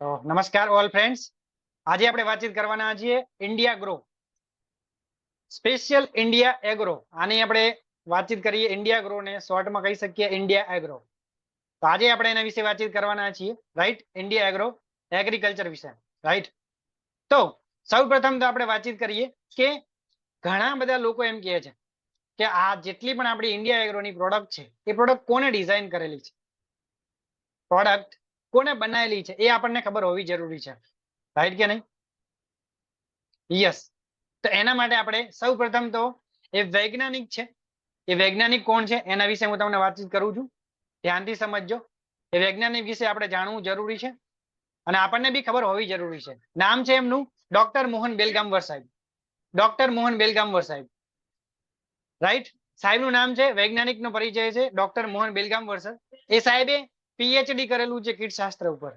તો નમસ્કાર all friends આજે આપણે વાતચીત કરવાના છીએ India grow special India agro આની આપણે વાતચીત કરીએ ઇન્ડિયા ગ્રો ને શોર્ટમાં કહી શકીએ ઇન્ડિયા એગ્રો તો આજે આપણે એના વિશે વાતચીત કરવાના છીએ રાઈટ ઇન્ડિયા એગ્રો એગ્રીકલ્ચર વિશે રાઈટ તો સૌ પ્રથમ તો આપણે વાતચીત કરીએ કે ઘણા બધા લોકો એમ કહે છે કે આ જેટલી પણ આપણી ઇન્ડિયા એગ્રોની પ્રોડક્ટ છે, એ પ્રોડક્ટ કોને ડિઝાઇન કરેલી છે? પ્રોડક્ટ કોને બનાવેલી છે એ આપણને ખબર હોવી જરૂરી છે. રાઈટ કે નહીં? યસ તો એના માટે આપણે સૌ તો એ વૈજ્ઞાનિક છે. એ વૈજ્ઞાનિક કોણ છે? એના વિશે હું તમને વાતચીત કરું છું. ધ્યાનથી સમજજો. એ વૈજ્ઞાનિક વિશે આપણે જાણવું જરૂરી છે. અને આપણને બી ખબર હોવી જરૂરી છે. નામ છે એમનું? ડોક્ટર મોહન બેલગામવર સાહેબ. ડોક્ટર મોહન બેલગામવર સાહેબ. રાઈટ સાહેબનું નામ છે, વૈજ્ઞાનિકનો પરિચય છે ડોક્ટર મોહન બેલગામવર સર. એ સાહેબે પીએચડી કરેલું છે કીટશાસ્ત્ર ઉપર.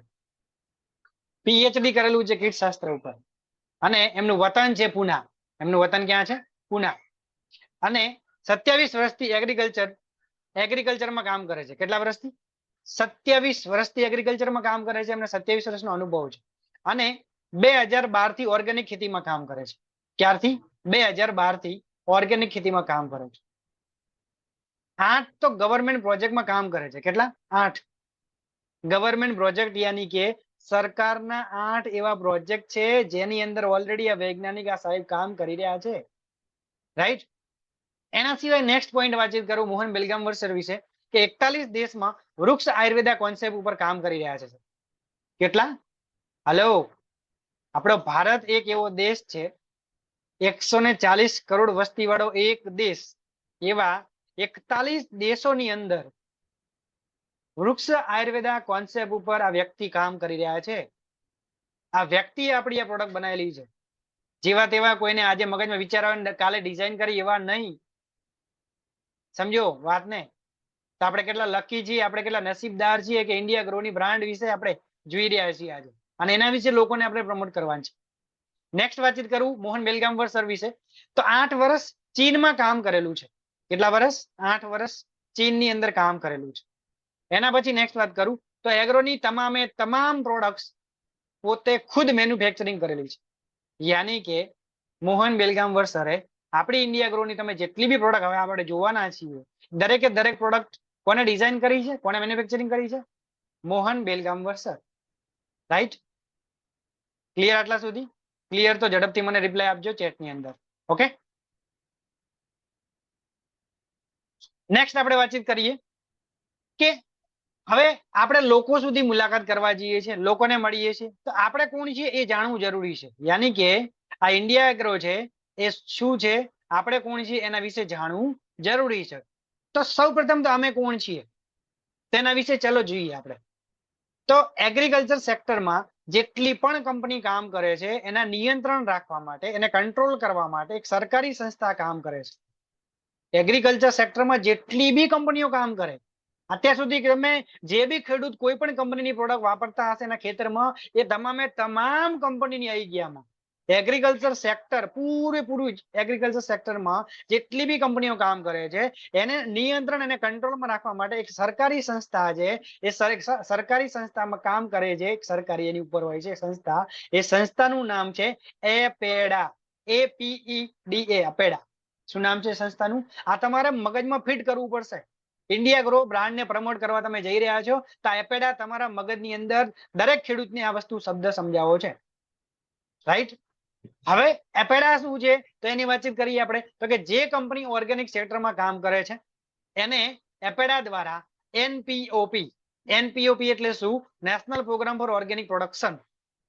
પીએચડી કરેલું છે કીટશાસ્ત્ર ઉપર. અને એમનું વતન છે પુના. એમનું વતન ક્યાં છે? પુના. અને સત્યાવીસ વર્ષથી એગ્રીકલ્ચર એગ્રીકલ્ચરમાં કામ કરે છે. કેટલા વર્ષથી? સત્યાવીસ વર્ષથી એગ્રીકલ્ચરમાં કામ કરે છે. એમને સત્યાવીસ વર્ષનો અનુભવ છે. અને બે હજાર બારથી ઓર્ગેનિક ખેતીમાં કામ કરે છે. ક્યારથી? બે હજાર બારથી ઓર્ગેનિક ખેતીમાં કામ કરે છે. આઠ તો ગવર્મેન્ટ પ્રોજેક્ટમાં કામ કરે છે. કેટલા? આઠ. ગવર્મેન્ટ પ્રોજેક્ટ યાની કે સરકારના આઠ એવા પ્રોજેક્ટ છે, જેની અંદર ઓલરેડી આ વૈજ્ઞાનિક આ સાહેબ કામ કરી રહ્યા છે. રાઈટ એના સિવાય નેક્સ્ટ પોઈન્ટ વાતચીત કરું, મોહન બેલગામવર સર વિશે, કે એકતાલીસ દેશમાં વૃક્ષ આયુર્વેદા કોન્સેપ્ટ ઉપર કામ કરી રહ્યા છે કેટલા? હલો આપણો ભારત એક એવો દેશ છે, એકસો ને ચાલીસ કરોડ વસ્તી વાળો એક દેશ. એવા એકતાલીસ દેશોની અંદર વૃક્ષ આયુર્વેદા કોન્સેપ્ટ ઉપર આ વ્યક્તિ કામ કરી રહ્યા છે. આ વ્યક્તિએ આપણી આ પ્રોડક્ટ બનાવેલી છે. જેવા તેવા કોઈને આજે મગજમાં વિચાર આવે કાલે ડિઝાઇન કરી એવા નહીં. સમજો વાતને? તો આપણે કેટલા લકી છીએ, આપણે કેટલા નસીબદાર છીએ કે ઇન્ડિયા ગ્રોની બ્રાન્ડ વિશે આપણે જોઈ રહ્યા છીએ આજે. અને એના વિશે લોકોને આપણે પ્રમોટ કરવાનું છે. નેક્સ્ટ વાતચીત કરું, મોહન બેલગામવર સર વિશે. તો આઠ વર્ષ ચીનમાં કામ કરેલું છે. કેટલા વર્ષ? આઠ વર્ષ ચીનની અંદર કામ કરેલું છે. એના પછી નેક્સ્ટ વાત કરું. તો એગ્રોની તમામે તમામ પ્રોડક્ટ્સ પોતે ખુદ મેન્યુફેક્ચરિંગ કરેલી છે. યાની કે મોહન બેલગામવર સરે આપણી ઇન્ડિયા ગ્રોની તમે જેટલી બી પ્રોડક્ટ હવે આપણે જોવાના છીએ, દરેકે દરેક પ્રોડક્ટ કોને ડિઝાઇન કરી છે, કોને મેન્યુફેક્ચરિંગ કરી છે? Mohan Belgamwar sir right clear આટલા સુધી? ક્લિયર તો ઝડપથી મને રિપ્લાય આપજો ચેટની અંદર. ઓકે નેક્સ્ટ આપણે વાતચીત કરીએ કે હવે આપણે લોકો સુધી મુલાકાત કરવા જઈએ છીએ, લોકોને મળીએ છીએ, તો આપણે કોણ છીએ એ જાણવું જરૂરી છે. યાની કે આ ઇન્ડિયા એગ્રો છે, એ શું છે, આપણે કોણ છીએ એના વિશે જાણવું જરૂરી છે. તો સૌ પ્રથમ તો અમે કોણ છીએ? તેના વિશે ચલો જોઈએ આપણે. તો એગ્રીકલ્ચર સેક્ટરમાં જેટલી પણ કંપની કામ કરે છે, એના નિયંત્રણ રાખવા માટે, એને કંટ્રોલ કરવા માટે એક સરકારી સંસ્થા કામ કરે છે. એગ્રીકલ્ચર સેક્ટરમાં જેટલી બી કંપનીઓ કામ કરે અત્યાર સુધી તમે જે બી ખેડૂત કોઈ પણ કંપનીની પ્રોડક્ટ વાપરતા હશે એના ખેતરમાં, એ તમામે તમામ કંપનીની આવી એગ્રીકલ્ચર સેક્ટર પૂરેપૂરું એગ્રીકલ્ચર સેક્ટરમાં જેટલી બી કંપનીઓ કામ કરે છે, એને નિયંત્રણ અને કંટ્રોલમાં રાખવા માટે એક સરકારી સંસ્થા છે, એ સરકારી સંસ્થામાં કામ કરે છે, એક સરકારી એની ઉપર હોય છે સંસ્થા. એ સંસ્થાનું નામ છે એપેડા એપીઈ ડી એ, અપેડા. શું નામ છે સંસ્થાનું? આ તમારે મગજમાં ફિટ કરવું પડશે. ઇન્ડિયા ગ્રો બ્રાન્ડ ને પ્રમોટ કરવા તમે જઈ રહ્યા છો, તો એપેડા તમારા મગજની અંદર દરેક ખેડૂતને આ વસ્તુ શબ્દ સમજાવો છે. રાઈટ હવે એપેડા શું છે? તો એની વાતચીત કરીએ આપણે. તો કે જે કંપની ઓર્ગેનિક સેક્ટરમાં કામ કરે છે, એને એપેડા દ્વારા એનપીઓપી એનપીઓપી એટલે શું? National programme for organic production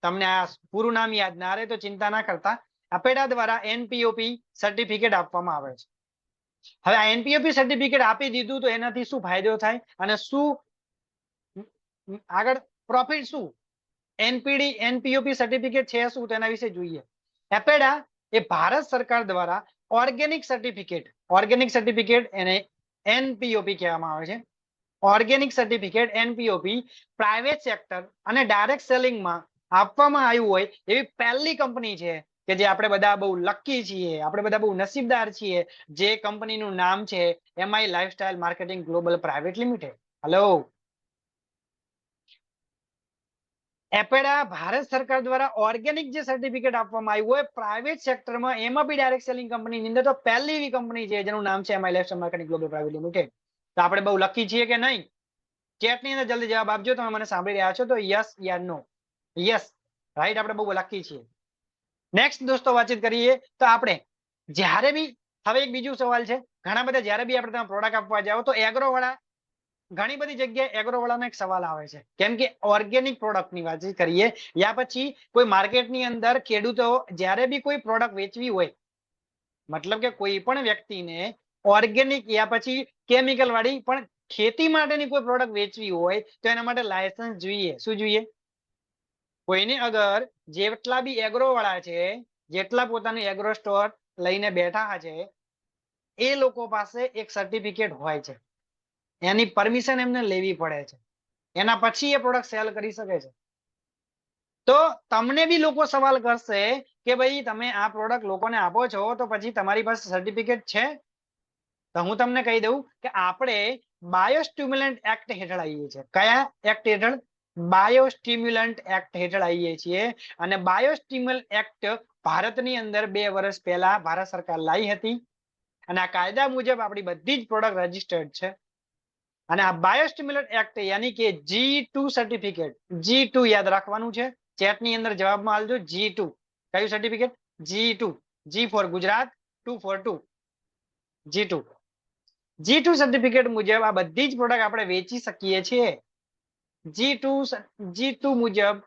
તમને આ પૂરું નામ યાદ ના રહે તો ચિંતા ના કરતા. અપેડા દ્વારા એનપીઓપી સર્ટિફિકેટ આપવામાં આવે છે. હવે આ એનપીઓપી સર્ટિફિકેટ આપી દીધું તો એનાથી શું ફાયદો થાય? અને શું આગળ પ્રોફિટ શું? એનપીડી એનપીઓપી સર્ટિફિકેટ છે શું? તેના વિશે જોઈએ. એપેડા એ ભારત સરકાર દ્વારા ઓર્ગેનિક સર્ટિફિકેટ ઓર્ગેનિક સર્ટિફિકેટ એને એનપીઓપી કહેવામાં આવે છે. Organic certificate NPOP private sector અને ડાયરેક્ટ સેલિંગમાં આપવામાં આવ્યું હોય એવી પહેલી કંપની છે કે જે આપણે બધા બહુ લકી છીએ, આપણે બધા બહુ નસીબદાર છીએ, જે કંપનીનું નામ છે MI lifestyle marketing global private limited hello APEDA Bharat સરકાર દ્વારા ઓર્ગેનિક જે સર્ટિફિકેટ આપવામાં આવ્યું હોય પ્રાઇવેટ સેક્ટરમાં એમાં બી ડાયરેક્ટ સેલિંગ કંપનીની અંદર તો પહેલી એવી કંપની છે જેનું નામ છે MI left marketing global private limited તો આપણે બહુ લકી છીએ કે નહીં? ચેટની અંદર જલ્દી જવાબ આપજો, તમે મને સાંભળી રહ્યા છો તો yes ya no yes right આપણે બહુ લકી છીએ. નેક્સ્ટ દોસ્તો વાતચીત કરીએ તો આપણે જ્યારે બી, હવે એક બીજું સવાલ છે. ઘણા બધા જ્યારે બી આપણે તમે પ્રોડક્ટ આપવા જાઓ તો એગ્રો ઘણી બધી જગ્યાએ એગ્રો વાળાનો એક સવાલ આવે છે. કેમ કે ઓર્ગેનિક પ્રોડક્ટની વાત કરીએ, યા પછી કોઈ માર્કેટની અંદર ખેડૂતો જ્યારે બી કોઈ પ્રોડક્ટ વેચવી હોય, મતલબ કે કોઈ પણ વ્યક્તિને ઓર્ગેનિક યા પછી કેમિકલ વાળી પણ ખેતી માટેની કોઈ પ્રોડક્ટ વેચવી હોય તો એના માટે લાયસન્સ જોઈએ. શું જોઈએ? કોઈને અગર જેટલા બી એગ્રો વાળા છે, જેટલા પોતાનું એગ્રો સ્ટોર લઈને બેઠા છે, એ લોકો પાસે એક સર્ટિફિકેટ હોય છે. એની પરમિશન એમને લેવી પડે છે. એના પછી એ પ્રોડક્ટ સેલ કરી શકે છે. તો તમને બી લોકો સવાલ કરશે કે ભાઈ, તમે આ પ્રોડક્ટ લોકોને આપો છો, તો પછી તમારી પાસે સર્ટિફિકેટ છે? તો હું તમને કહી દઉં કે આપણે બાયોસ્ટિમ્યુલન્ટ એક્ટ હેઠળ આવીએ છીએ. કયા એક્ટ હેઠળ? બાયોસ્ટિમ્યુલન્ટ એક્ટ હેઠળ આવીએ છીએ અને બાયોસ્ટિમ્યુલ એક્ટ ભારતની અંદર બે વર્ષ પહેલા ભારત સરકાર લાવી હતી અને આ કાયદા મુજબ આપણી બધી જ પ્રોડક્ટ રજીસ્ટર્ડ છે. અને આ બાયોસ્ટિમ્યુલન્ટ એક્ટ યાની કે G two certificate G two યાદ રાખવાનું છે. ચેટની અંદર જવાબમાં આલજો જી ટુ કયું certificate G two G four Gujarat two four two G two G two certificate મુજબ આ બધી જ પ્રોડક્ટ આપણે વેચી શકીએ છીએ. જી ટુ જી ટુ મુજબ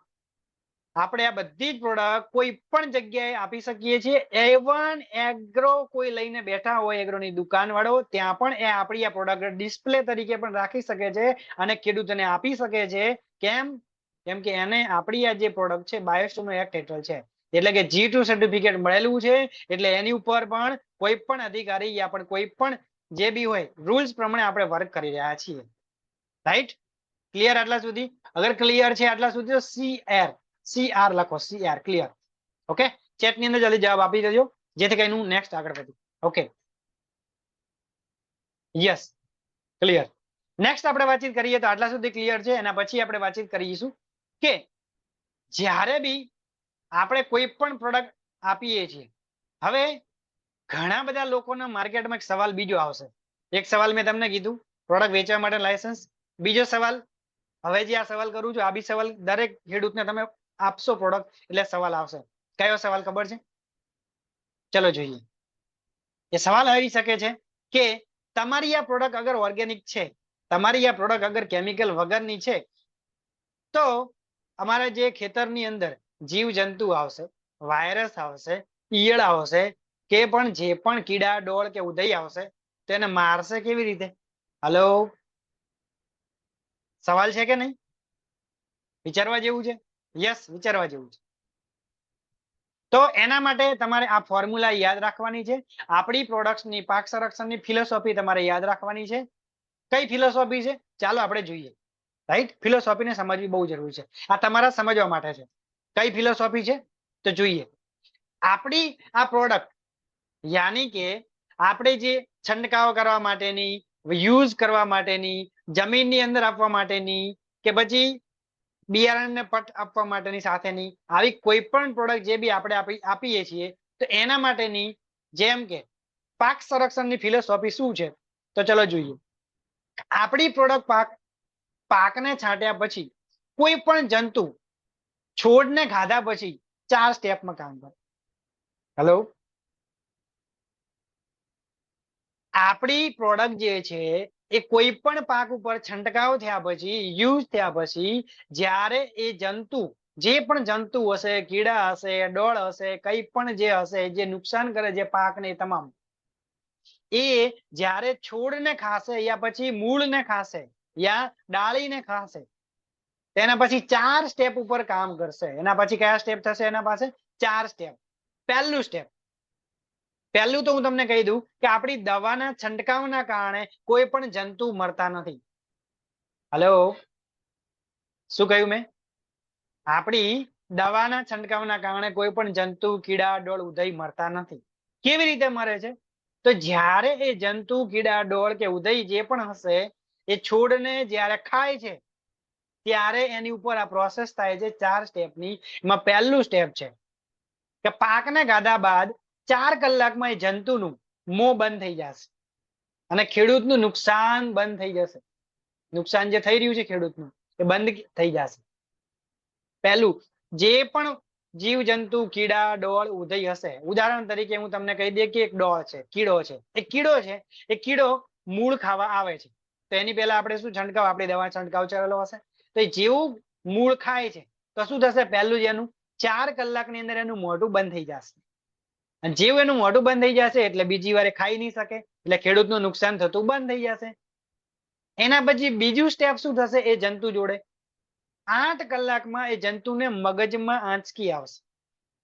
આપણે આ બધી જ પ્રોડક્ટ કોઈ પણ જગ્યાએ આપી શકીએ છીએ. એવન એગ્રો કોઈ લઈને બેઠા હોય એગ્રોની દુકાન વાળો ત્યાં પણ એ આપણી આ પ્રોડક્ટ ડિસ્પ્લે તરીકે પણ રાખી શકે છે અને ખેડૂતોને આપી શકે છે. કેમ? કેમ કે એને આપણી આ જે પ્રોડક્ટ છે બાયોસ્ટોનો એક્ટ હેઠળ છે. એટલે કે જી ટુ સર્ટિફિકેટ મળેલું છે. એટલે એની ઉપર પણ કોઈ પણ અધિકારી યા પણ કોઈ પણ જે બી હોય રૂલ્સ પ્રમાણે આપણે વર્ક કરી રહ્યા છીએ. રાઈટ ક્લિયર આટલા સુધી? અગર ક્લિયર છે આટલા સુધી તો સી આર સી આર લખો સી આર ક્લિયર ઓકે ચેટની અંદર જલ્દી જવાબ આપી દેજો, જેથી કરીને નેક્સ્ટ આગળ વધું. ઓકે યસ ક્લિયર નેક્સ્ટ આપણે વાતચીત કરીએ તો આટલા સુધી ક્લિયર છે, એના પછી આપણે વાતચીત કરીશું કે જ્યારે બી આપણે કોઈ પણ પ્રોડક્ટ આપીએ છીએ, હવે ઘણા બધા લોકોના માર્કેટમાં એક સવાલ બીજો આવશે. એક સવાલ મેં તમને કીધું પ્રોડક્ટ વેચવા માટે લાયસન્સ બીજો સવાલ હવે જે આ સવાલ કરું છું, આ બી સવાલ દરેક ખેડૂતને તમે આપશો પ્રોડક્ટ એટલે સવાલ આવશે. કયો સવાલ ખબર છે? ચલો જોઈએ. એ સવાલ આવી શકે છે કે તમારી આ પ્રોડક્ટ અગર ઓર્ગેનિક છે, તમારી આ પ્રોડક્ટ અગર કેમિકલ વગરની છે, તો અમારા જે ખેતરની અંદર જીવ જંતુ આવશે વાયરસ આવશે, ઈયળ આવશે, કે પણ જે પણ કીડા, ડોળ કે ઉદય આવશે, તેને મારશે કેવી રીતે? હલો સવાલ છે કે નહીં? વિચારવા જેવું છે? યસ વિચારવા જેવું છે. તો એના માટે તમારે આ ફોર્મ્યુલા યાદ રાખવાની છે. આપણી પ્રોડક્ટ્સની પાક સંરક્ષણની ફિલોસોફી તમારે યાદ રાખવાની છે. કઈ ફિલોસોફી છે? ચાલો આપણે જોઈએ. રાઈટ ફિલોસોફીને સમજવી બહુ જરૂરી છે. આ તમારા સમજવા માટે છે. કઈ ફિલોસોફી છે? તો જોઈએ. આપણી આ પ્રોડક્ટ યાની કે આપણે જે છંટકાવ કરવા માટેની યુઝ કરવા માટેની, જમીનની અંદર આપવા માટેની કે પછી બિયારણને પટ આપવા માટેની સાથેની આવી કોઈ પણ પ્રોડક્ટ જે બી આપણે આપીએ છીએ, તો એના માટેની જેમ કે પાક સંરક્ષણની ફિલોસોફી શું છે? તો ચલો જોઈએ. આપણી પ્રોડક્ટ પાક, પાકને છાંટ્યા પછી કોઈ પણ જંતુ છોડને ખાધા પછી ચાર સ્ટેપમાં કામ કરે. હેલો આપણી પ્રોડક્ટ જે છે, એ કોઈ પણ પાક ઉપર છંટકાવ થયા પછી યુઝ થયા પછી, જ્યારે એ જંતુ, જે પણ જંતુ હશે, કીડા હશે, ડોળ હશે, કઈ પણ જે હશે, જે નુકસાન કરે છે પાકને તમામ, એ જ્યારે છોડને ખાશે યા પછી મૂળને ખાશે, યા ડાળીને ખાશે, તેના પછી ચાર સ્ટેપ ઉપર કામ કરશે. એના પછી કયા સ્ટેપ થશે એના પાસે? ચાર સ્ટેપ પહેલું સ્ટેપ પહેલું તો હું તમને કહી દઉં કે આપણી દવાના છંટકાવના કારણે કોઈ પણ જંતુ મરતા નથી. હલો શું કહ્યું મેં? આપણી દવાના છંટકાવના કારણે કોઈ પણ જંતુ, કીડા, ડોળ, ઉદય મરતા નથી. કેવી રીતે મરે છે? તો જ્યારે એ જંતુ, કીડા, ડોળ કે ઉદય જે પણ હશે, એ છોડને જ્યારે ખાય છે, ત્યારે એની ઉપર આ પ્રોસેસ થાય છે ચાર સ્ટેપની એમાં પહેલું સ્ટેપ છે કે પાકને ગાધા બાદ ચાર કલાકમાં એ જંતુનું મોં બંધ થઈ જશે. અને ખેડૂતનું નુકસાન બંધ થઈ જશે. નુકસાન જે થઈ રહ્યું છે ખેડૂતનું, એ બંધ થઈ જશે. પહેલું, જે પણ જીવ જંતુ કીડા, ડોળ ઉધઈ હશે, ઉદાહરણ તરીકે હું તમને કહી દઈએ કે એક ડોળ છે, કીડો છે. એ કીડો છે, એ કીડો મૂળ ખાવા આવે છે. તો એની પહેલા આપણે શું છંટકાવ? આપણી દવા છંટકાવ ચાલેલો હશે. તો જેવું મૂળ ખાય છે, તો શું થશે? પહેલું જ એનું ચાર કલાકની અંદર એનું મોઢું બંધ થઈ જશે. અને જેવું એનું મોઢું બંધ થઈ જશે એટલે બીજી વાર ખાઈ નહીં શકે, એટલે ખેડૂતનું નુકસાન થતું બંધ થઈ જશે. એના પછી બીજું સ્ટેપ શું થશે? એ જંતુ જોડે. આઠ કલાકમાં એ જંતુને મગજમાં આંચકી આવશે.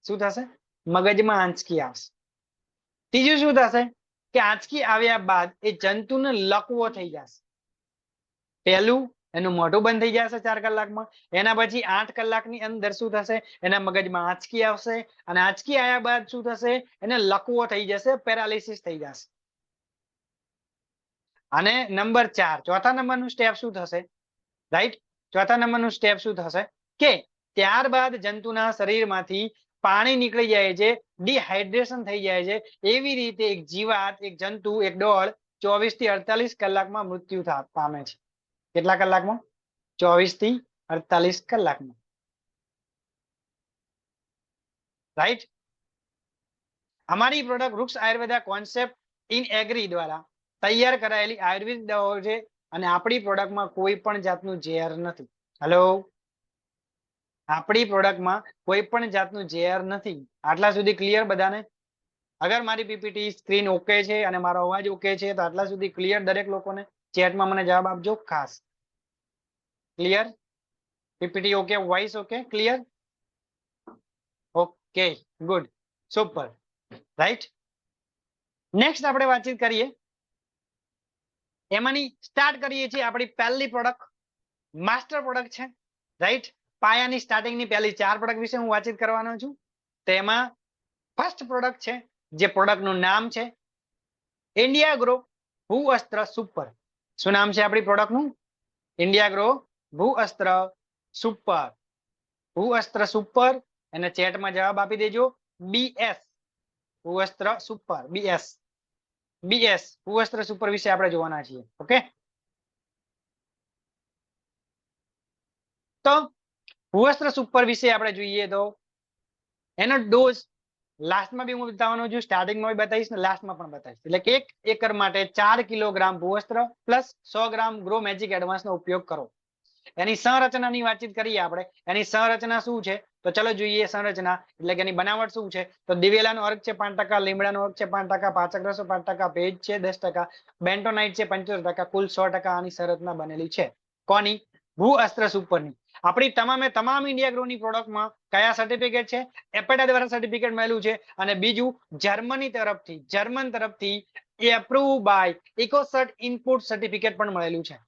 શું થશે? મગજમાં આંચકી આવશે. ત્રીજું શું થશે? કે આંચકી આવ્યા બાદ એ જંતુને લકવો થઈ જશે. પહેલું એનું મોઢું બંધ થઈ જશે ચાર કલાકમાં. એના પછી આઠ કલાકની અંદર શું થશે? એના મગજમાં આંચકી આવશે અને આંચકી આવ્યા બાદ શું થશે? એને લકવો થઈ જશે, પેરાલિસિસ થઈ જશે. અને નંબર ચાર, ચોથા નંબરનું સ્ટેપ શું થશે? રાઈટ? ચોથા નંબરનું સ્ટેપ શું થશે? કે ત્યારબાદ જંતુના શરીરમાંથી પાણી નીકળી જાય છે, ડિહાઇડ્રેશન થઈ જાય છે. એવી રીતે એક જીવાત, એક જંતુ, એક ડોળ ચોવીસથી અડતાલીસ કલાકમાં મૃત્યુ પામે છે. કેટલા કલાકમાં? ચોવીસથી અડતાલીસ કલાકમાં. રાઈટ અમારી પ્રોડક્ટ વૃક્ષ આયુર્વેદા કોન્સેપ્ટ ઇન એગ્રી દ્વારા તૈયાર કરાયેલી આયુર્વેદ દવાઓ છે અને આપણી પ્રોડક્ટમાં કોઈ પણ જાતનું ઝેર નથી. હેલો આપણી પ્રોડક્ટમાં કોઈ પણ જાતનું ઝેર નથી. આટલા સુધી ક્લિયર બધાને? અગર મારી પીપીટી સ્ક્રીન ઓકે છે અને મારો અવાજ ઓકે છે, તો આટલા સુધી ક્લિયર દરેક લોકોને? ચેટમાં મને જવાબ આપજો, ખાસ. Clear PPT okay voice okay clear okay good super right next આપણે વાતચીત કરીએ. એમાંની સ્ટાર્ટ કરીએ છીએ આપણી પહેલી પ્રોડક્ટ માસ્ટર પ્રોડક્ટ છે. રાઈટ પાયાની સ્ટાર્ટિંગની પહેલી ચાર પ્રોડક્ટ વિશે હું વાતચીત કરવાનો છું. તેમાં ફર્સ્ટ પ્રોડક્ટ છે, જે પ્રોડક્ટનું નામ છે ઇન્ડિયા ગ્રો ભૂ અસ્ત્ર સુપર શું નામ છે આપણી પ્રોડક્ટનું ઇન્ડિયા ગ્રો ભૂ અસ્ત્ર સુપર ભૂ અસ્ત્ર સુપર એને ચેટમાં જવાબ આપી દેજો. BS Bhuvastra super BS BS Bhuvastra super વિશે આપણે જોવાના છીએ. ઓકે તો ભૂવસ્ત્ર સુપર વિશે આપણે જોઈએ તો એનો ડોઝ લાસ્ટમાં બી હું બતાવવાનો છું સ્ટાર્ટિંગમાં બી બતાવીશ ને લાસ્ટમાં પણ બતાવીશ. એટલે કે એક એકર માટે ચાર કિલોગ્રામ ભૂવસ્ત્ર પ્લસ સો ગ્રામ ગ્રો મેજિક એડવાન્સનો ઉપયોગ કરો. એની સંરચનાની વાતચીત કરીએ આપણે. એની સંરચના શું છે? તો ચલો જોઈએ સંરચના. એટલે કે એની બનાવટ શું છે? તો દિવેલાનો અર્ક છે પાંચ ટકા, લીમડાનો અર્ક છે પાંચ ટકા, પાચક રસો પાંચ ટકા, ભેજ છે દસ ટકા, બેન્ટોનાઇટ છે પંચોતેર ટકા, કુલ સો ટકા આની સંરચના બનેલી છે. કોની? ભૂ અસ્ત્ર સુપરની આપણી તમામે તમામ ઇન્ડિયા ગ્રોની પ્રોડક્ટમાં કયા સર્ટિફિકેટ છે? એપેટા દ્વારા સર્ટિફિકેટ મળેલું છે અને બીજું જર્મની તરફથી જર્મન તરફથી approve by Ecocert input certificate પણ મળેલું છે.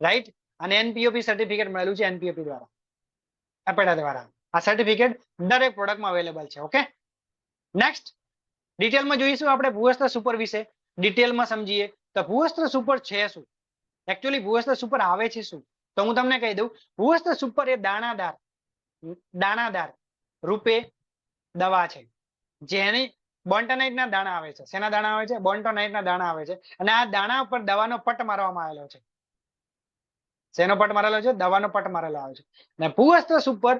રાઈટ અને એનપીઓપી સર્ટિફિકેટ મળેલું છે એનપીઓપી દ્વારા. એપેટા દ્વારા. આ સર્ટિફિકેટ દરેક પ્રોડક્ટમાં અવેલેબલ છે ઓકે નેક્સ્ટ ડિટેલમાં જોઈશું આપણે ભૂવસ્ત્ર સુપર વિશે. ડિટેલમાં સમજીએ તો ભૂવસ્ત્ર સુપર છે શું? એકચ્યુઅલી ભૂવસ્ત્ર સુપર આવે છે શું? તો હું તમને કહી દઉં ભૂવસ્ત્ર સુપર એ દાણાદાર દાણાદાર રૂપે દવા છે. જેની બોન્ટોનાઇટ દાણા આવે છે. શેના દાણા આવે છે? બોન્ટોનાઇટ દાણા આવે છે. અને આ દાણા ઉપર દવાનો પટ મારવામાં આવેલો છે. શેનો પટ મારેલો છે? દવાનો પટ મારેલો આવે છે. અને ભૂવસ્ત્ર સુપર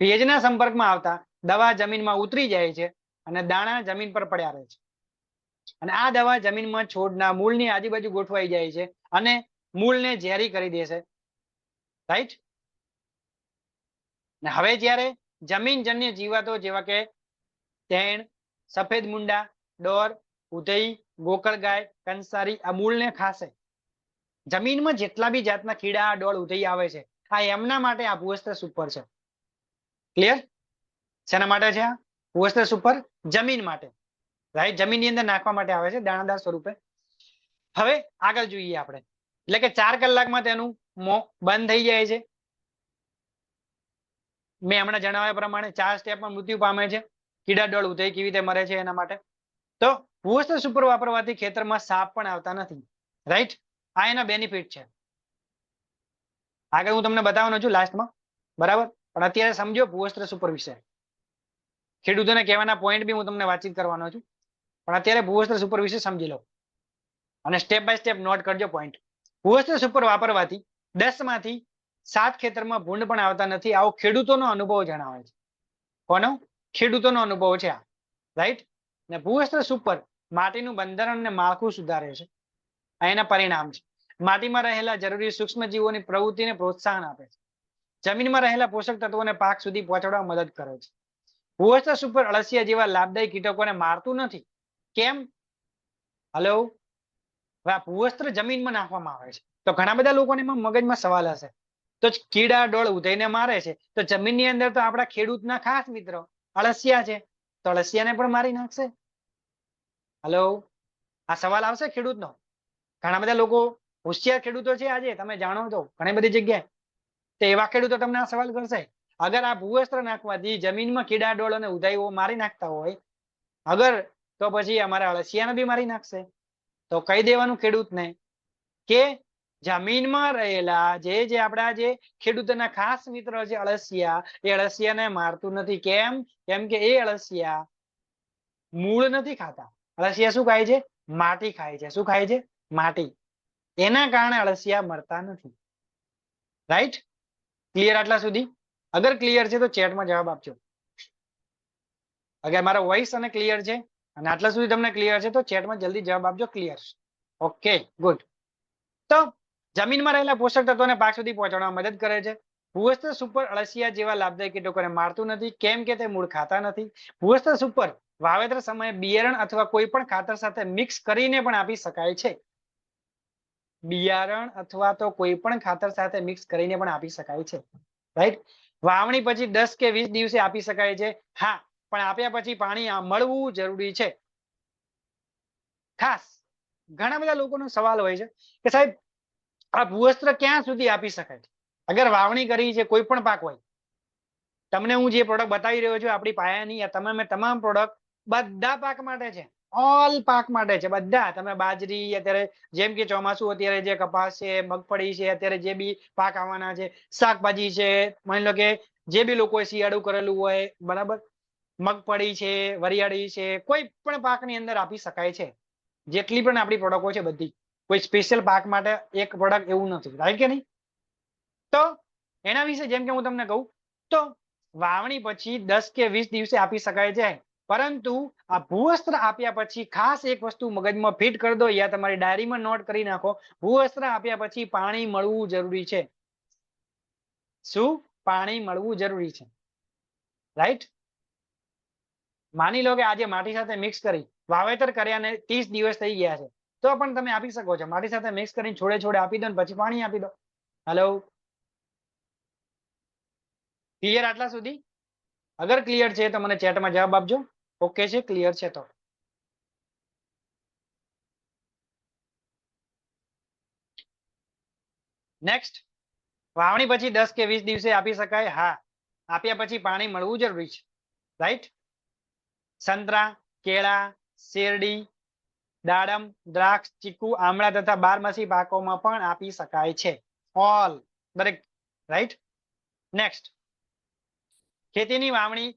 ભેજના સંપર્કમાં આવતા દવા જમીનમાં ઉતરી જાય છે અને દાણા જમીન પર પડ્યા રહે છે. અને આ દવા જમીનમાં છોડના મૂળની આજુબાજુ ગોઠવાઈ જાય છે અને મૂળને ઝેરી કરી દેશે રાઈટ ને હવે જ્યારે જમીનજન્ય જીવાતો જેવા કે તેણ, સફેદ મુંડા, ડોર, ઉધઈ, ગોકળ ગાય, કંસારી આ ખાશે. જમીનમાં જેટલા બી જાતના કીડા, ડોળ, ઉધઈ આવે છે, આ એમના માટે આ ભૂવસ્ત્ર સુપર છે. ક્લિયર શેના માટે છે આ? ભૂવસ્ત્ર સુપર જમીન માટે. રાઈટ જમીનની અંદર નાખવા માટે આવે છે દાણાદાર સ્વરૂપે. હવે આગળ જોઈએ આપણે. એટલે કે ચાર કલાકમાં તેનું મોં બંધ થઈ જાય છે. મેં હમણાં જણાવ્યા પ્રમાણે ચાર સ્ટેપમાં મૃત્યુ પામે છે. કીડા ડોળ ઉધઈ કેવી રીતે મરે છે એના માટે. તો ભૂવસ્ત્ર સુપર વાપરવાથી ખેતરમાં સાપ પણ આવતા નથી. રાઈટ આ એના બેનિફિટ છે. આગળ હું તમને બતાવવાનો છું લાસ્ટમાં બરાબર? પણ અત્યારે સમજો ભૂવસ્ત્ર સુપર વિશે. ખેડૂતોને કહેવાના પોઈન્ટ બી હું તમને વાતચીત કરવાનો છું. પણ અત્યારે ભૂવસ્ત્ર સુપર વિશે સમજી લો. અને સ્ટેપ બાય સ્ટેપ નોટ કરજો પોઈન્ટ ભૂવસ્ત્ર સુપર વાપરવાથી દસમાંથી સાત ખેતરમાં ભૂંડ પણ આવતા નથી. આવો ખેડૂતોનો અનુભવ જણાવે છે. કોનો? ખેડૂતોનો અનુભવ છે આ. રાઈટ ને ભૂવસ્ત્ર સુપર માટીનું બંધારણ અને માળખું સુધારે છે. એના પરિણામ છે. માટીમાં રહેલા જરૂરી સૂક્ષ્મ જીવોની પ્રવૃત્તિને પ્રોત્સાહન આપે છે. જમીનમાં રહેલા પોષક તત્વોને પાક સુધી પહોંચાડવા મદદ કરે છે. ભૂવસ્ત્ર સુપર અળસિયા જેવા લાભદાયી કીટકોને મારતું નથી. કેમ? હલો હવે આ ભૂવસ્ત્ર જમીનમાં નાખવામાં આવે છે. તો ઘણા બધા લોકોને એમાં મગજમાં સવાલ હશે. તો કીડા, ડોળ ઉધઈને મારે છે. તો જમીનની અંદર તો આપણા ખેડૂતના ખાસ મિત્રો અળસિયા છે. તો અળસિયાને પણ મારી નાખશે. હલો આ સવાલ આવશે ખેડૂતનો? ઘણા બધા લોકો હોશિયાર ખેડૂતો છે આજે, તમે જાણો છો ઘણી બધી જગ્યાએ. તો એવા ખેડૂતો તમને આ સવાલ કરશે. અગર આ ભૂવસ્ત્ર નાખવાથી જમીનમાં કીડા, ડોળ અને ઉધાઈઓ મારી નાખતા હોય, અગર તો પછી અમારા અળસિયાને બી મારી નાખશે. તો કહી દેવાનું ખેડૂતને કે જમીનમાં રહેલા જે જે આપણા જે ખેડૂતના ખાસ મિત્ર છે અળસિયા, એ અળસિયાને મારતું નથી. કેમ? કેમ કે એ અળસિયા મૂળ નથી ખાતા. અળસિયા શું ખાય છે? માટી ખાય છે. શું ખાય છે? માટી. એના કારણે અળસિયા મરતા નથી. રાઈટ ક્લિયર આટલા સુધી? અગર ક્લિયર છે તો ચેટમાં જવાબ આપજો. અગર મારો વોઇસ અને ક્લિયર છે અને આટલા સુધી તમને ક્લિયર છે, તો ચેટમાં જલ્દી જવાબ આપજો ક્લિયર ઓકે ગુડ તો જમીનમાં રહેલા પોષક તત્વોને પાક સુધી પહોંચાડવામાં મદદ કરે છે. ભૂવસ્ત્ર સુપર અળસિયા જેવા લાભદાયક કીટકોને મારતું નથી, કેમ કે તે મૂળ ખાતા નથી. ભૂવસ્ત્ર સુપર વાવેતર સમયે બિયારણ અથવા કોઈ પણ ખાતર સાથે મિક્સ કરીને પણ આપી શકાય છે. બિયારણ અથવા તો કોઈ પણ ખાતર સાથે મિક્સ કરીને પણ આપી શકાય છે. રાઈટ વાવણી પછી દસ કે વીસ દિવસે આપી શકાય છે. હા પણ આપ્યા પછી પાણી મળવું જરૂરી છે. ખાસ ઘણા બધા લોકોનો સવાલ હોય છે કે સાહેબ આ ભૂવસ્ત્ર ક્યાં સુધી આપી શકાય અગર વાવણી કરી છે કોઈ પણ પાક હોય, તમને હું જે પ્રોડક્ટ બતાવી રહ્યો છું આપણી પાયાની, આ તમામે તમામ પ્રોડક્ટ બધા પાક માટે છે. ઓલ પાક માટે છે, બધા. તમે બાજરી અત્યારે જેમ કે ચોમાસું અત્યારે જે કપાસ છે, મગફળી છે, અત્યારે જે બી પાક આવવાના છે, શાકભાજી છે, માની લો કે જે બી લોકોએ શિયાળું કરેલું હોય, બરાબર? મગફળી છે, વરિયાળી છે, કોઈ પણ પાકની અંદર આપી શકાય છે. જેટલી પણ આપણી પ્રોડક્ટો છે બધી. કોઈ સ્પેશિયલ પાક માટે એક પ્રોડક્ટ એવું નથી. રાઈટ કે નહીં? તો એના વિશે જેમ કે હું તમને કહું, તો વાવણી પછી દસ કે વીસ દિવસે આપી શકાય છે. પરંતુ આ ભૂવસ્ત્ર આપ્યા પછી ખાસ એક વસ્તુ મગજમાં ફિટ કરી દો, યા તમારી ડાયરીમાં નોટ કરી નાખો. ભૂવસ્ત્ર આપ્યા પછી પાણી મળવું જરૂરી છે. શું? પાણી મળવું જરૂરી છે. રાઈટ માની લો કે આજે માટી સાથે મિક્સ કરી વાવેતર કર્યાને ત્રીસ દિવસ થઈ ગયા છે, તો પણ તમે આપી શકો છો. માટી સાથે મિક્સ કરીને છોડે છોડે આપી દો પછી પાણી આપી દો. હેલો ક્લિયર આટલા સુધી? અગર ક્લિયર છે તો મને ચેટમાં જવાબ આપજો. ઓકે છે ક્લિયર છે તો. નેક્સ્ટ વાવણી પછી દસ કે વીસ દિવસે આપી શકાય? હા. આપ્યા પછી પાણી મળવું જરૂરી છે. રાઈટ સંતરા, કેળા, શેરડી, દાડમ, દ્રાક્ષ, ચીકુ, આમળા તથા બારમાસી પાકોમાં પણ આપી શકાય છે. ઓલ દરેક. રાઈટ નેક્સ્ટ ખેતીની વાવણી.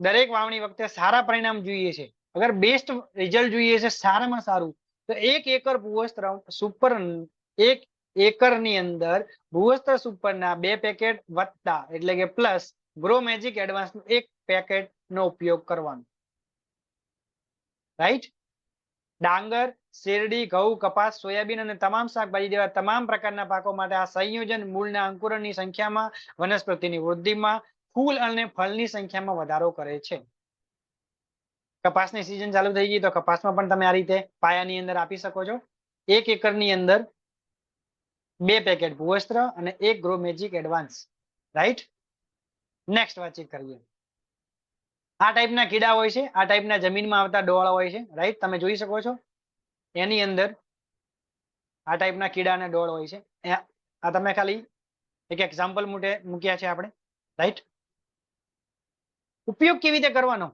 દરેક વાવણી વખતે સારા પરિણામ જોઈએ છે. અગર બેસ્ટ રિઝલ્ટ જોઈએ છે, સારામાં સારું, તો એક એકર ભૂવસ્ત્ર સુપર એક એકરની અંદર ભૂવસ્ત્ર સુપરના બે પેકેટ વત્તા, એટલે કે પ્લસ ગ્રો મેજિક એડવાન્સ એક પેકેટ નો ઉપયોગ કરવાનો. રાઈટ ડાંગર, શેરડી, ઘઉં, કપાસ, સોયાબીન અને તમામ શાકભાજી જેવા તમામ પ્રકારના પાકો માટે આ સંયોજન મૂળના અંકુરણની સંખ્યામાં, વનસ્પતિની વૃદ્ધિમાં, ફૂલ અને ફળની સંખ્યામાં વધારો કરે છે. કપાસની સિઝન ચાલુ થઈ ગઈ તો કપાસમાં પણ તમે આ રીતે પાયાની અંદર આપી શકો છો. એક એકરની અંદર બે પેકેટ ભૂવસ્ત્ર અને એક grow magic advance. Right next વાતચીત કરીએ. આ ટાઈપના કીડા હોય છે, આ ટાઈપના જમીનમાં આવતા ડોળા હોય છે રાઈટ તમે જોઈ શકો છો. એની અંદર આ ટાઈપના કીડા અને ડોળ હોય છે. આ તમે ખાલી એક એક્ઝામ્પલ મૂટે મૂક્યા છે આપણે રાઈટ ઉપયોગ કેવી રીતે કરવાનો?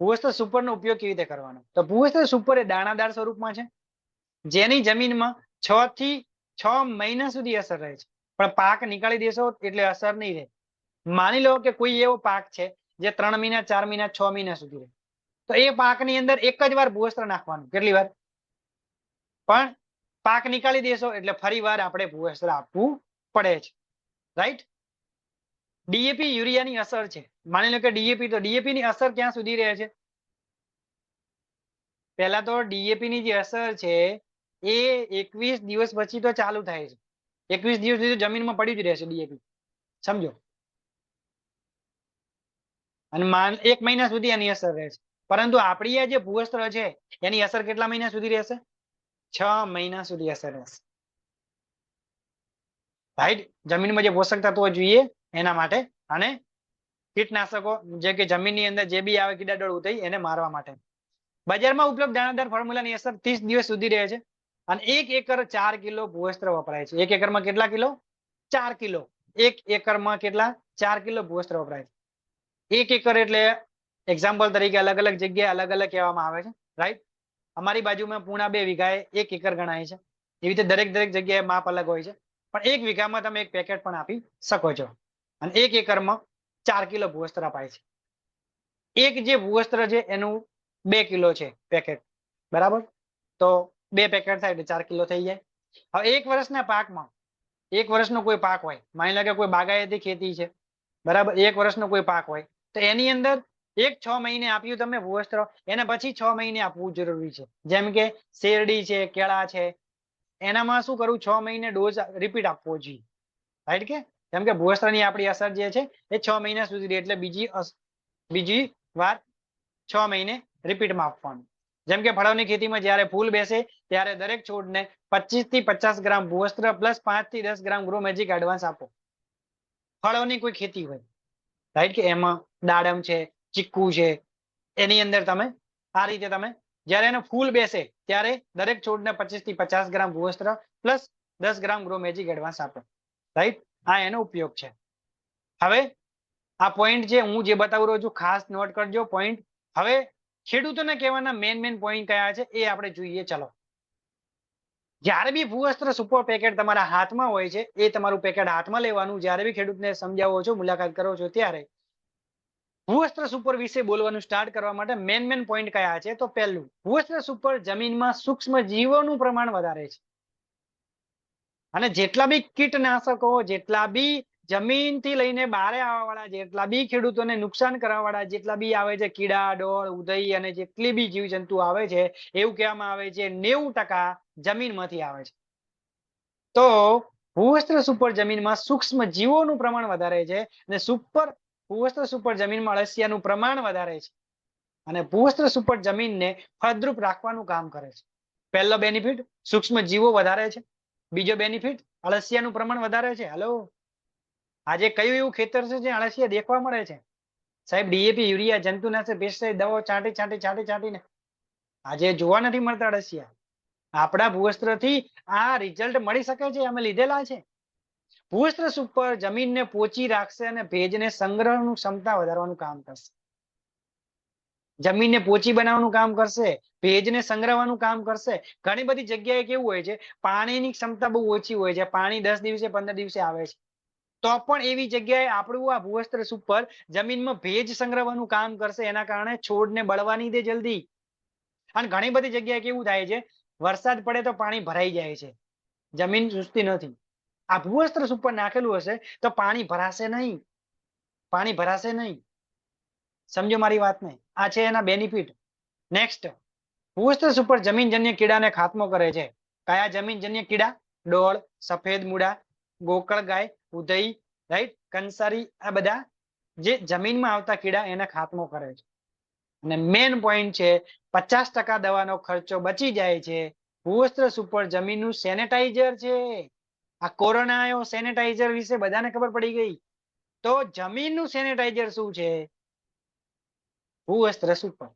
ભૂવસ્ત્ર સુપરનો ઉપયોગ કેવી રીતે કરવાનો? તો ભૂવસ્ત્ર સુપર એ દાણાદાર સ્વરૂપમાં છે, જેની જમીનમાં છ થી છ મહિના સુધી અસર રહે છે. પણ પાક નીકાળી દેશો એટલે અસર નહીં રહે. માની લો કે કોઈ એવો પાક છે જે ત્રણ મહિના, ચાર મહિના, છ મહિના સુધી રહે. તો એ પાકની અંદર એક જ વાર ભૂવસ્ત્ર નાખવાનું. કેટલી વાર? પણ પાક નીકાળી દેશો એટલે ફરી આપણે ભૂવસ્ત્ર આપવું પડે છે. રાઈટ ડીએપી યુરિયાની અસર છે. માની લો કે ડીએપી તો ડીએપી ની અસર ક્યાં સુધી રહે છે? પહેલા તો ડીએપી ની જે અસર છે એ એકવીસ દિવસ પછી તો ચાલુ થાય છે. એકવીસ દિવસ સુધી જમીનમાં પડી જ રહેશે ડીએપી સમજો? અને માન, એક મહિના સુધી એની અસર રહેશે. પરંતુ આપણી આ જે ભૂવસ્ત્ર છે, એની અસર કેટલા મહિના સુધી રહેશે? છ મહિના સુધી અસર રહેશે. રાઈટ જમીનમાં જે પોષક તત્વો જોઈએ, એના માટે અને કીટનાશકો, જે કે જમીનની અંદર જે બી આવે કીડાડોળ ઉતરી એને મારવા માટે. બજારમાં ઉપલબ્ધ દાણાદાર ફોર્મ્યુલાની અસર ત્રીસ દિવસ સુધી રહે છે અને એક એકર ચાર કિલો ભૂવસ્ત્ર વપરાય છે. એક એકરમાં કેટલા કિલો? ચાર કિલો. એક એકરમાં કેટલા? ચાર કિલો ભૂવસ્ત્ર વપરાય છે. એક એકર એટલે એક્ઝામ્પલ તરીકે અલગ અલગ જગ્યાએ અલગ અલગ કહેવામાં આવે છે રાઈટ અમારી બાજુમાં પૂણા બે વીઘાએ એક એકર ગણાય છે. એવી રીતે દરેક દરેક જગ્યાએ માપ અલગ હોય છે. પણ એક વીઘામાં તમે એક પેકેટ પણ આપી શકો છો. અને એક એકરમાં ચાર કિલો ભૂવસ્ત્ર અપાય છે. એક જે ભૂવસ્ત્ર છે એનું બે કિલો છે પેકેટ બરાબર? તો બે પેકેટ થાય એટલે ચાર કિલો થઈ જાય. હવે એક વર્ષના પાકમાં, એક વર્ષનો કોઈ પાક હોય, માની લો કે કોઈ બાગાયતી ખેતી છે બરાબર? એક વર્ષનો કોઈ પાક હોય. તો એની અંદર એક છ મહિને આપ્યું તમે ભૂવસ્ત્ર, એને પછી છ મહિને આપવું જરૂરી છે. જેમ કે શેરડી છે, કેળા છે. એનામાં શું કરવું છ મહિને ડોઝ રિપીટ આપવો જોઈએ. રાઈટ કે? જેમ કે ભૂવસ્ત્રની આપણી અસર જે છે એ છ મહિના સુધી રહે. એટલે બીજી બીજી વાર છ મહિને રિપીટમાં આપવાનું. જેમ કે ફળોની ખેતીમાં જ્યારે ફૂલ બેસે ત્યારે દરેક છોડને પચીસથી પચાસ ગ્રામ ભૂવસ્ત્ર પ્લસ પાંચથી દસ ગ્રામ ગ્રો મેજિક એડવાન્સ આપો. ફળોની કોઈ ખેતી હોય. રાઈટ કે એમાં દાડમ છે, ચીકુ છે, એની અંદર તમે આ રીતે તમે જ્યારે એનો ફૂલ બેસે ત્યારે દરેક છોડને પચીસથી પચાસ ગ્રામ ભૂવસ્ત્ર પ્લસ દસ ગ્રામ ગ્રો મેજિક એડવાન્સ આપો. રાઈટ આ એનો ઉપયોગ છે. હવે આ પોઈન્ટ જે હું જે બતાવી રહ્યો છું, ખાસ નોટ કરજો પોઈન્ટ હવે ખેડૂતોને કહેવાના મેન મેન પોઈન્ટ કયા છે એ આપણે જોઈએ. ચલો. જ્યારે બી ભૂઅસ્ત્ર સુપર પેકેટ તમારા હાથમાં હોય છે, એ તમારું પેકેટ હાથમાં લેવાનું. જ્યારે બી ખેડૂતને સમજાવો છો, મુલાકાત કરો છો, ત્યારે ભૂઅસ્ત્ર સુપર વિશે બોલવાનું સ્ટાર્ટ કરવા માટે મેન મેન પોઈન્ટ કયા છે? તો પહેલું ભૂઅસ્ત્ર સુપર જમીનમાં સૂક્ષ્મ જીવોનું પ્રમાણ વધારે છે. અને જેટલા બી કીટનાશકો, જેટલા બી જમીનથી લઈને બારે આવવા વાળા જેટલા બી ખેડૂતોને નુકસાન કરવા વાળા જેટલા બી આવે છે, કીડા, ડોળ ઉધઈ અને જેટલી બી જીવજંતુ આવે છે, એવું કહેવામાં આવે છે, નેવું ટકા જમીનમાંથી આવે છે. તો ભૂવસ્ત્ર સુપર જમીનમાં સૂક્ષ્મ જીવોનું પ્રમાણ વધારે છે અને સુપર ભૂવસ્ત્ર સુપર જમીનમાં અળસિયાનું પ્રમાણ વધારે છે. અને ભૂવસ્ત્ર સુપર જમીનને ફળદ્રુપ રાખવાનું કામ કરે છે. પહેલો બેનિફિટ, સૂક્ષ્મ જીવો વધારે છે. બીજો બેનિફિટ, અળસિયાનું પ્રમાણ વધારે છે. હેલો આજે કયું એવું ખેતર છે જે અળસિયા દેખવા મળે છે? સાહેબ, ડીએપી, યુરિયા, જંતુનાશક પેસ્ટિસાઇડ દવાઓ છાંટી છાંટી છાંટી, છાંટીને. આજે જોવા નથી મળતા અળસિયા. આપણા ભૂવસ્ત્રથી આ રિઝલ્ટ મળી શકે છે? અમે લીધેલા છે. ભૂવસ્ત્ર સુપર જમીનને પોચી રાખશે અને ભેજને સંગ્રહનું ક્ષમતા વધારવાનું કામ કરશે. જમીનને પોચી બનાવવાનું કામ કરશે, ભેજને સંગ્રહવાનું કામ કરશે. ઘણી બધી જગ્યાએ કેવું હોય છે, પાણીની ક્ષમતા બહુ ઓછી હોય છે. પાણી દસ દિવસે, પંદર દિવસે આવે છે. તો પણ એવી જગ્યાએ આપણું આ ભૂવસ્ત્ર સુપર જમીનમાં ભેજ સંગ્રહવાનું કામ કરશે, એના કારણે છોડને બળવા નહીં દે જલ્દી. અને ઘણી બધી જગ્યાએ કેવું થાય છે, વરસાદ પડે તો પાણી ભરાઈ જાય છે. જમીન ચૂસતી નથી. આ ભૂવસ્ત્ર સુપર નાખેલું હશે તો પાણી ભરાશે નહીં. પાણી ભરાશે નહીં. સમજો મારી વાતને? આ છે એના બેનિફિટ. નેક્સ્ટ, ભૂવસ્ત્ર સુપર જમીનજન્ય કીડાને ખાત્મો કરે છે. કયા જમીનજન્ય કીડા? ડોળ, સફેદ મૂળા, ગોકળ ગાય ઉધઈ રાઈટ કંસારી, આ બધા જે જમીનમાં આવતા કીડા એના ખાતમો કરે છે. અને મેન પોઈન્ટ છે, પચાસ ટકા દવાનો ખર્ચો બચી જાય છે. ભૂવસ્ત્ર સુપર જમીનનું સેનેટાઈઝર છે. આ કોરોના આવ્યો સેનેટાઈઝર વિશે બધાને ખબર પડી ગઈ? તો જમીનનું સેનેટાઈઝર શું છે? ભૂવસ્ત્ર સુપર.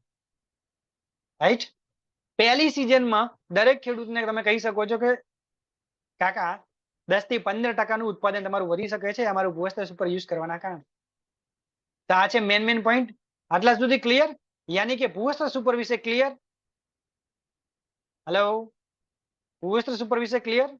રાઈટ પહેલી સિઝનમાં દરેક ખેડૂતને તમે કહી શકો છો કે કાકા દસથી પંદર ટકાનું ઉત્પાદન તમારું વધી શકે છે, અમારું ભૂવસ્ત્ર સુપર યુઝ કરવાના કારણે. તો આ છે મેન મેન પોઈન્ટ આટલા સુધી ક્લિયર યાની કે ભૂવસ્ત્ર સુપર વિશે ક્લિયર હેલો ભૂવસ્ત્ર સુપર વિશે ક્લિયર